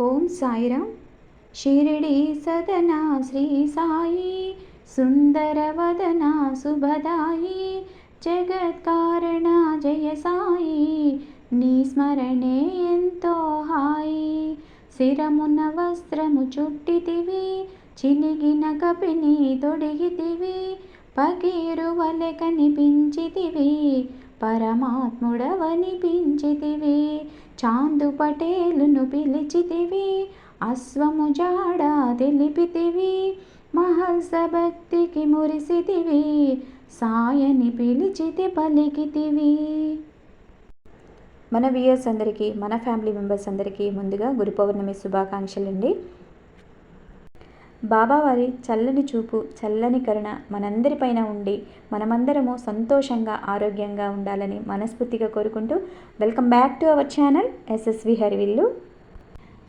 ఓం సాయిరామ్ షిరిడి సదనా శ్రీ సాయి సుందరవదనా శుభదాయి జగత్కారణ జయ సాయి నీ స్మరణే ఎంతో హాయి. శిరమున వస్త్రము చుట్టితివి చినిగిన కపిని తొడిగితివి పకీరు వలె కనిపించితివి పరమాత్ముడవనిపించితివి. చాందు పటేలును పిలిచితివి అశ్వము జాడ తెలిపితివి మహల్స భక్తికి మురిసితివి సాయని పిలిచితి పలికితివి. మన వియర్స్ అందరికీ మన ఫ్యామిలీ మెంబర్స్ అందరికీ ముందుగా గురు పౌర్ణమి శుభాకాంక్షలండి. బాబావారి చల్లని చూపు చల్లని కరుణ మనందరిపైన ఉండి మనమందరము సంతోషంగా ఆరోగ్యంగా ఉండాలని మనస్ఫూర్తిగా కోరుకుంటూ welcome back to our channel SSV Harivillu.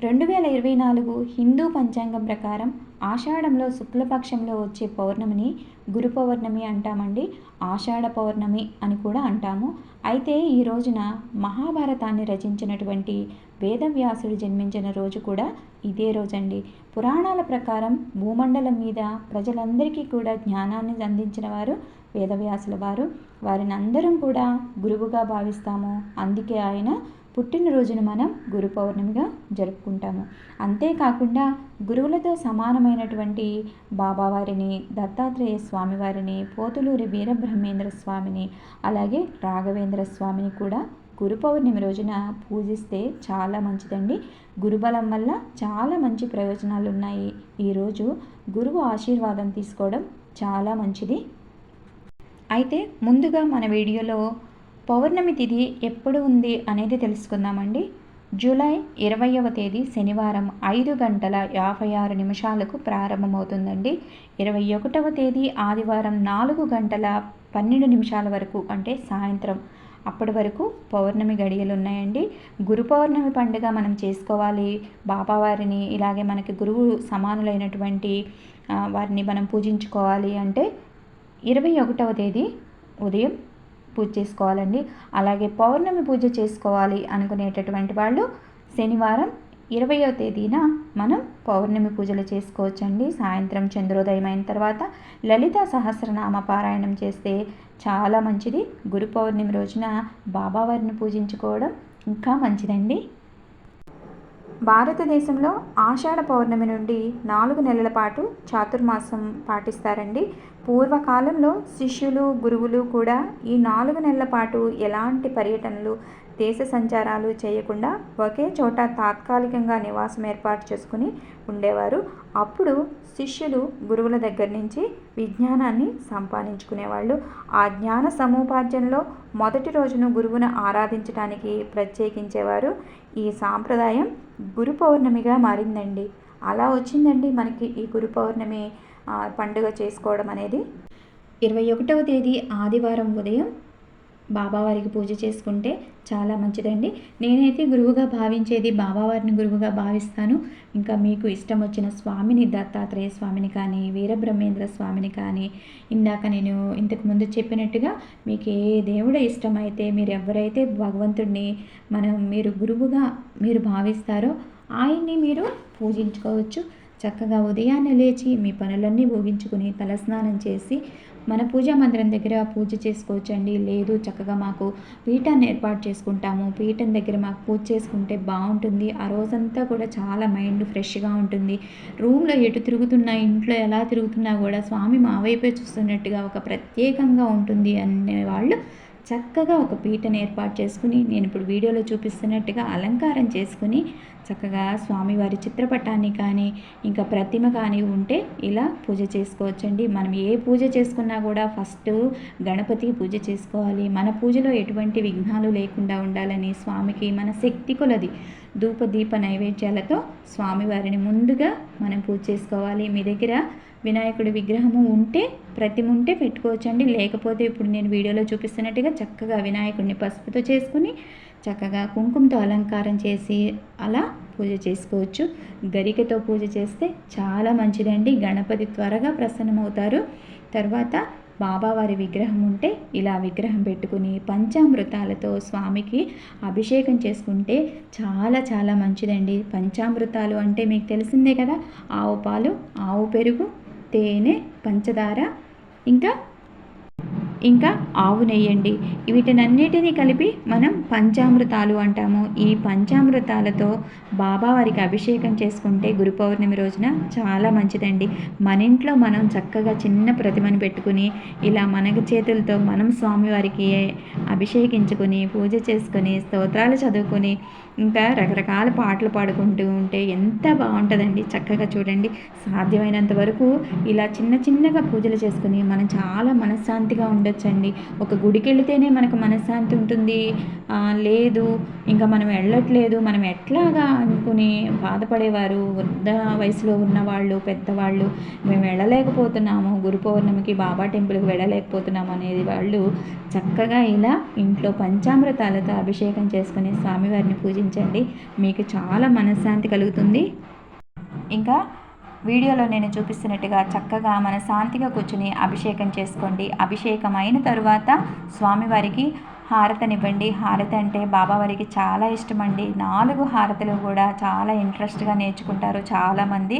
రెండు వేల ఇరవై నాలుగు హిందూ పంచాంగం ప్రకారం ఆషాఢంలో శుక్లపక్షంలో వచ్చే పౌర్ణమిని గురు పౌర్ణమి అంటామండి. ఆషాఢ పౌర్ణమి అని కూడా అంటాము. అయితే ఈ రోజున మహాభారతాన్ని రచించినటువంటి వేదవ్యాసుడు జన్మించిన రోజు కూడా ఇదే రోజండి. పురాణాల ప్రకారం భూమండలం మీద ప్రజలందరికీ కూడా జ్ఞానాన్ని అందించిన వారు వేదవ్యాసుల వారు. వారిని అందరం కూడా గురువుగా భావిస్తాము. అందుకే ఆయన పుట్టినరోజును మనం గురు పౌర్ణమిగా జరుపుకుంటాము. అంతేకాకుండా గురువులతో సమానమైనటువంటి బాబావారిని దత్తాత్రేయ స్వామివారిని పోతులూరి వీరబ్రహ్మేంద్ర స్వామిని అలాగే రాఘవేంద్ర స్వామిని కూడా గురు పౌర్ణమి రోజున పూజిస్తే చాలా మంచిదండి. గురుబలం వల్ల చాలా మంచి ప్రయోజనాలు ఉన్నాయి ఈరోజు గురువు ఆశీర్వాదం తీసుకోవడం చాలా మంచిది. అయితే ముందుగా మన వీడియోలో పౌర్ణమి తిథి ఎప్పుడు ఉంది అనేది తెలుసుకుందామండి. జూలై ఇరవైవ తేదీ శనివారం ఐదు గంటల యాభై ఆరు నిమిషాలకు ప్రారంభమవుతుందండి. ఇరవై ఒకటవ తేదీ ఆదివారం నాలుగు గంటల పన్నెండు నిమిషాల వరకు అంటే సాయంత్రం. అప్పటి వరకు పౌర్ణమి గడియలు ఉన్నాయండి. గురు పౌర్ణమి పండుగ మనం చేసుకోవాలి. బాబావారిని ఇలాగే మనకి గురువు సమానులైనటువంటి వారిని మనం పూజించుకోవాలి అంటే ఇరవై ఒకటవ తేదీ ఉదయం పూజ చేసుకోవాలండి. అలాగే పౌర్ణమి పూజ చేసుకోవాలి అనుకునేటటువంటి వాళ్ళు శనివారం ఇరవయో తేదీన మనం పౌర్ణమి పూజలు చేసుకోవచ్చండి. సాయంత్రం చంద్రోదయం అయిన తర్వాత లలిత సహస్రనామ పారాయణం చేస్తే చాలా మంచిది. గురు పౌర్ణమి రోజున బాబావారిని పూజించుకోవడం ఇంకా మంచిదండి. భారతదేశంలో ఆషాఢ పౌర్ణమి నుండి నాలుగు నెలల పాటు చాతుర్మాసం పాటిస్తారండి. పూర్వకాలంలో శిష్యులు గురువులు కూడా ఈ నాలుగు నెలల పాటు ఎలాంటి పర్యటనలు దేశ సంచారాలు చేయకుండా ఒకే చోట తాత్కాలికంగా నివాసం ఏర్పాటు చేసుకుని ఉండేవారు. అప్పుడు శిష్యులు గురువుల దగ్గర నుంచి విజ్ఞానాన్ని సంపాదించుకునేవాళ్ళు. ఆ జ్ఞాన సముపార్జనలో మొదటి రోజును గురువును ఆరాధించడానికి ప్రత్యేకించేవారు. ఈ సాంప్రదాయం గురు పౌర్ణమిగా మారిందండి. అలా వచ్చిందండి మనకి ఈ గురు పౌర్ణమి పండుగ చేసుకోవడం అనేది. ఇరవై ఒకటవ తేదీ ఆదివారం ఉదయం బాబావారికి పూజ చేసుకుంటే చాలా మంచిదండి. నేనైతే గురువుగా భావించేది బాబావారిని గురువుగా భావిస్తాను. ఇంకా మీకు ఇష్టం వచ్చిన స్వామిని దత్తాత్రేయ స్వామిని కానీ వీరబ్రహ్మేంద్ర స్వామిని కానీ ఇందాక నేను ఇంతకు ముందు చెప్పినట్టుగా మీకు ఏ దేవుడు ఇష్టమైతే మీరు ఎవరైతే భగవంతుడిని మనం మీరు గురువుగా మీరు భావిస్తారో ఆయన్ని మీరు పూజించుకోవచ్చు. చక్కగా ఉదయాన్నే లేచి మీ పనులన్నీ భోగించుకుని తలస్నానం చేసి మన పూజా మందిరం దగ్గర పూజ చేసుకోవచ్చండి. లేదు చక్కగా మాకు పీఠాన్ని ఏర్పాటు చేసుకుంటాము. పీఠం దగ్గర మాకు పూజ చేసుకుంటే బాగుంటుంది. ఆ రోజంతా కూడా చాలా మైండ్ ఫ్రెష్గా ఉంటుంది. రూమ్లో ఎటు తిరుగుతున్నా ఇంట్లో ఎలా తిరుగుతున్నా కూడా స్వామి మా వైపే చూస్తున్నట్టుగా ఒక ప్రత్యేకంగా ఉంటుంది అనే వాళ్ళు చక్కగా ఒక పీటను ఏర్పాటు చేసుకుని నేను ఇప్పుడు వీడియోలో చూపిస్తున్నట్టుగా అలంకారం చేసుకుని చక్కగా స్వామివారి చిత్రపటాన్ని కానీ ఇంకా ప్రతిమ కానీ ఉంటే ఇలా పూజ చేసుకోవచ్చండి. మనం ఏ పూజ చేసుకున్నా కూడా ఫస్ట్ గణపతి పూజ చేసుకోవాలి. మన పూజలో ఎటువంటి విఘ్నాలు లేకుండా ఉండాలని స్వామికి మన శక్తి కొలది. ధూప దీప నైవేద్యాలతో స్వామివారిని ముందుగా మనం పూజ చేసుకోవాలి. మీ దగ్గర వినాయకుడి విగ్రహము ఉంటే ప్రతిమ ఉంటే పెట్టుకోవచ్చండి. లేకపోతే ఇప్పుడు నేను వీడియోలో చూపిస్తున్నట్టుగా చక్కగా వినాయకుడిని పసుపుతో చేసుకుని చక్కగా కుంకుమతో అలంకారం చేసి అలా పూజ చేసుకోవచ్చు. గరికతో పూజ చేస్తే చాలా మంచిదండి. గణపతి త్వరగా ప్రసన్నమవుతారు. తర్వాత బాబావారి విగ్రహం ఉంటే ఇలా విగ్రహం పెట్టుకుని పంచామృతాలతో స్వామికి అభిషేకం చేసుకుంటే చాలా చాలా మంచిదండి. పంచామృతాలు అంటే మీకు తెలిసిందే కదా ఆవు పాలు ఆవు పెరుగు తేనె పంచదార ఇంకా ఇంకా ఆవు నెయ్యండి. వీటినన్నిటినీ కలిపి మనం పంచామృతాలు అంటాము. ఈ పంచామృతాలతో బాబావారికి అభిషేకం చేసుకుంటే గురు పౌర్ణమి రోజున చాలా మంచిదండి. మన ఇంట్లో మనం చక్కగా చిన్న ప్రతిమను పెట్టుకుని ఇలా మన చేతులతో మనం స్వామివారికి అభిషేకించుకొని పూజ చేసుకొని స్తోత్రాలు చదువుకొని ఇంకా రకరకాల పాటలు పాడుకుంటూ ఉంటే ఎంత బాగుంటుందండి. చక్కగా చూడండి. సాధ్యమైనంత వరకు ఇలా చిన్న చిన్నగా పూజలు చేసుకుని మనం చాలా మనశ్శాంతిగా ఉండొచ్చండి. ఒక గుడికి వెళితేనే మనకు మనశ్శాంతి ఉంటుంది. లేదు ఇంకా మనం వెళ్ళట్లేదు. మనం ఎట్లాగా అనుకుని బాధపడేవారు వృద్ధ వయసులో ఉన్నవాళ్ళు పెద్దవాళ్ళు మేము వెళ్ళలేకపోతున్నాము. గురు పౌర్ణమికి బాబా టెంపుల్కి వెళ్ళలేకపోతున్నాము అనేది వాళ్ళు చక్కగా ఇలా ఇంట్లో పంచామృతాలతో అభిషేకం చేసుకుని స్వామివారిని పాటించండి మీకు చాలా మనశ్శాంతి కలుగుతుంది. ఇంకా వీడియోలో నేను చూపిస్తున్నట్టుగా చక్కగా మన శాంతిగా కూర్చుని అభిషేకం చేసుకోండి. అభిషేకం అయిన తరువాత స్వామివారికి హారతనివ్వండి. హారతి అంటే బాబావారికి చాలా ఇష్టమండి. నాలుగు హారతులు కూడా చాలా ఇంట్రెస్ట్గా నేర్చుకుంటారు చాలామంది.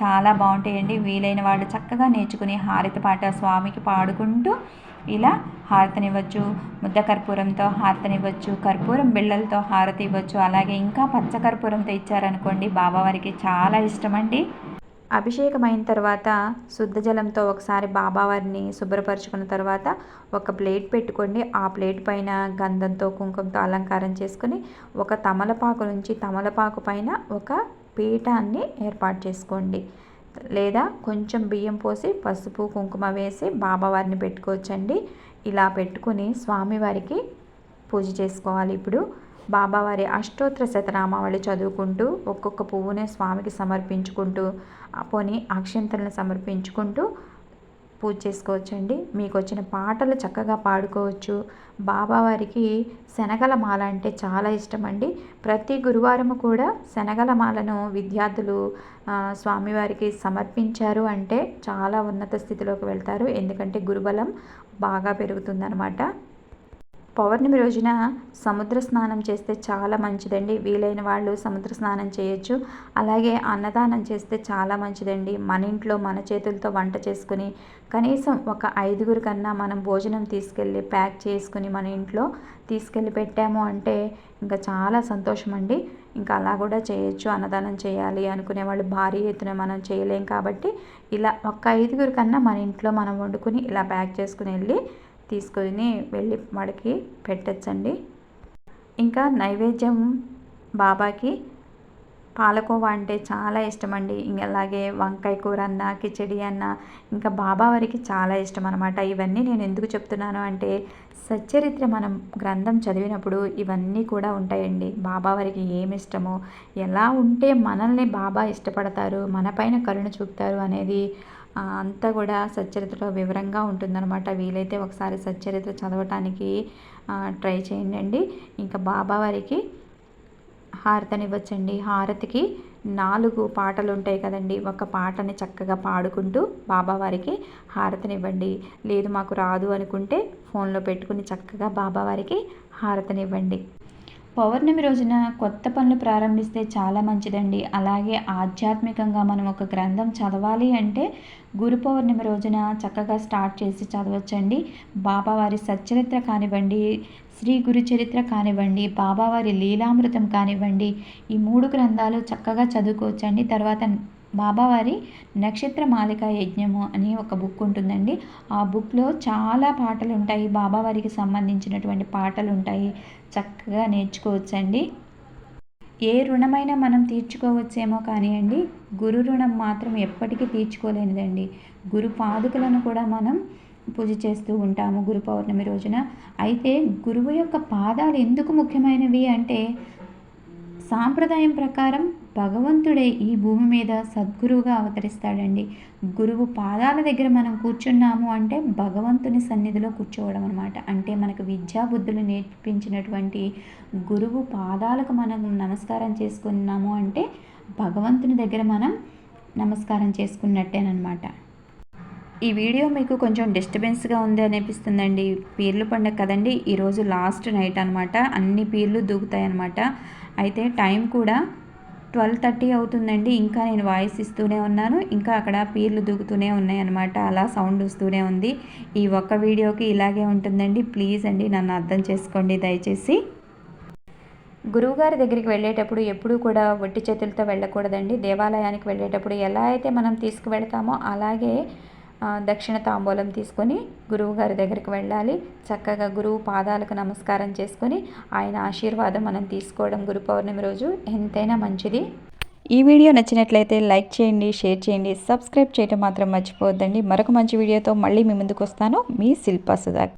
చాలా బాగుంటాయండి. వీలైన వాళ్ళు చక్కగా నేర్చుకుని హారతి పాట స్వామికి పాడుకుంటూ ఇలా హారతనివ్వచ్చు. ముద్ద కర్పూరంతో హారతనివ్వచ్చు. కర్పూరం బిళ్ళలతో హారతి ఇవ్వచ్చు. అలాగే ఇంకా పచ్చ కర్పూరంతో ఇచ్చారనుకోండి బాబావారికి చాలా ఇష్టమండి. అభిషేకం అయిన తర్వాత శుద్ధ జలంతో ఒకసారి బాబావారిని శుభ్రపరచుకున్న తర్వాత ఒక ప్లేట్ పెట్టుకోండి. ఆ ప్లేట్ పైన గంధంతో కుంకుమతో అలంకారం చేసుకుని ఒక తమలపాకు నుంచి తమలపాకు పైన ఒక పీఠాన్ని ఏర్పాటు చేసుకోండి. లేదా కొంచెం బియ్యం పోసి పసుపు కుంకుమ వేసి బాబావారిని పెట్టుకోవచ్చండి. ఇలా పెట్టుకుని స్వామివారికి పూజ చేసుకోవాలి. ఇప్పుడు బాబావారి అష్టోత్తర శతనామావళి చదువుకుంటూ ఒక్కొక్క పువ్వుని స్వామికి సమర్పించుకుంటూ పోని అక్షంతలను సమర్పించుకుంటూ పూజ చేసుకోవచ్చండి. మీకు వచ్చిన పాటలు చక్కగా పాడుకోవచ్చు. బాబావారికి శనగల మాల అంటే చాలా ఇష్టం అండి ప్రతి గురువారం కూడా శనగల మాలను విద్యార్థులు స్వామివారికి సమర్పించారు అంటే చాలా ఉన్నత స్థితిలోకి వెళ్తారు. ఎందుకంటే గురుబలం బాగా పెరుగుతుందనమాట పౌర్ణమి రోజున సముద్ర స్నానం చేస్తే చాలా మంచిదండి. వీలైన వాళ్ళు సముద్ర స్నానం చేయొచ్చు. అలాగే అన్నదానం చేస్తే చాలా మంచిదండి. మన ఇంట్లో మన చేతులతో వంట చేసుకుని కనీసం ఒక ఐదుగురు కన్నా మనం భోజనం తీసుకెళ్ళి ప్యాక్ చేసుకుని మన ఇంట్లో తీసుకెళ్ళి పెట్టాము అంటే ఇంకా చాలా సంతోషం అండి ఇంకా అలా కూడా చేయొచ్చు. అన్నదానం చేయాలి అనుకునే వాళ్ళు భారీ ఎత్తున మనం చేయలేం కాబట్టి ఇలా ఒక ఐదుగురు కన్నా మన ఇంట్లో మనం వండుకుని ఇలా ప్యాక్ చేసుకుని వెళ్ళి తీసుకొని వెళ్ళి మడికి పెట్టచ్చండి. ఇంకా నైవేద్యం బాబాకి పాలకోవా అంటే చాలా ఇష్టం అండి అలాగే వంకాయ కూర అన్న కిచడి అన్న ఇంకా బాబా వారికి చాలా ఇష్టం అనమాట ఇవన్నీ నేను ఎందుకు చెప్తున్నాను అంటే సచ్చరిత్ర మనం గ్రంథం చదివినప్పుడు ఇవన్నీ కూడా ఉంటాయండి. బాబా వారికి ఏమి ఇష్టమో ఎలా ఉంటే మనల్ని బాబా ఇష్టపడతారు మనపైన కరుణ చూపుతారు అనేది అంతా కూడా సచ్చరిత్రలో వివరంగా ఉంటుందన్నమాట. వీలైతే ఒకసారి సచ్చరిత్ర చదవటానికి ట్రై చేయండి ఇంకా బాబావారికి హారతనివ్వచ్చండి. హారతికి నాలుగు పాటలు ఉంటాయి కదండి. ఒక పాటని చక్కగా పాడుకుంటూ బాబావారికి హారతనివ్వండి. లేదు మాకు రాదు అనుకుంటే ఫోన్లో పెట్టుకుని చక్కగా బాబావారికి హారతనివ్వండి. పౌర్ణమి రోజున కొత్త పనులు ప్రారంభిస్తే చాలా మంచిదండి. అలాగే ఆధ్యాత్మికంగా మనం ఒక గ్రంథం చదవాలి అంటే గురు పౌర్ణమి రోజున చక్కగా స్టార్ట్ చేసి చదవచ్చండి. బాబావారి సచ్చరిత్ర కానివ్వండి శ్రీ గురు చరిత్ర కానివ్వండి బాబావారి లీలామృతం కానివ్వండి ఈ మూడు గ్రంథాలు చక్కగా చదువుకోవచ్చండి. తర్వాత బాబావారి నక్షత్ర మాలిక యజ్ఞము అని ఒక బుక్ ఉంటుందండి. ఆ బుక్లో చాలా పాటలు ఉంటాయి బాబావారికి సంబంధించినటువంటి పాటలు ఉంటాయి చక్కగా నేర్చుకోవచ్చండి. ఏ రుణమైనా మనం తీర్చుకోవచ్చేమో కానివ్వండి గురు రుణం మాత్రం ఎప్పటికీ తీర్చుకోలేనిదండి. గురు పాదుకలను కూడా మనం పూజ చేస్తూ ఉంటాము గురు పౌర్ణమి రోజున. అయితే గురువు యొక్క పాదాలు ఎందుకు ముఖ్యమైనవి అంటే సాంప్రదాయం ప్రకారం భగవంతుడే ఈ భూమి మీద సద్గురువుగా అవతరిస్తాడండి. గురువు పాదాల దగ్గర మనం కూర్చున్నాము అంటే భగవంతుని సన్నిధిలో కూర్చోవడం అనమాట అంటే మనకు విద్యా బుద్ధులు నేర్పించినటువంటి గురువు పాదాలకు మనం నమస్కారం చేసుకున్నాము అంటే భగవంతుని దగ్గర మనం నమస్కారం చేసుకున్నట్టేనమాట ఈ వీడియో మీకు కొంచెం డిస్టర్బెన్స్గా ఉంది అనిపిస్తుందండి. పీర్లు పండుగ కదండి ఈరోజు లాస్ట్ నైట్ అనమాట అన్ని పీర్లు దూకుతాయి అనమాట అయితే టైం కూడా ట్వెల్వ్ థర్టీ అవుతుందండి. ఇంకా నేను వాయిస్ ఇస్తూనే ఉన్నాను. ఇంకా అక్కడ పీర్లు దూకుతూనే ఉన్నాయి అనమాట అలా సౌండ్ వస్తూనే ఉంది. ఈ ఒక్క వీడియోకి ఇలాగే ఉంటుందండి. ప్లీజ్ అండి నన్ను అర్థం చేసుకోండి దయచేసి. గురువుగారి దగ్గరికి వెళ్ళేటప్పుడు ఎప్పుడూ కూడా ఒట్టి చేతులతో వెళ్ళకూడదండి. దేవాలయానికి వెళ్ళేటప్పుడు ఎలా అయితే మనం తీసుకువెళ్తామో అలాగే దక్షిణ తాంబూలం తీసుకొని గురువు గారి దగ్గరికి వెళ్ళాలి. చక్కగా గురువు పాదాలకు నమస్కారం చేసుకొని ఆయన ఆశీర్వాదం మనం తీసుకోవడం గురు పౌర్ణమి రోజు ఎంతైనా మంచిది. ఈ వీడియో నచ్చినట్లయితే లైక్ చేయండి షేర్ చేయండి సబ్స్క్రైబ్ చేయడం మాత్రం మర్చిపోవద్దండి. మరొక మంచి వీడియోతో మళ్ళీ మీ ముందుకు వస్తాను. మీ శిల్పా సుధాక్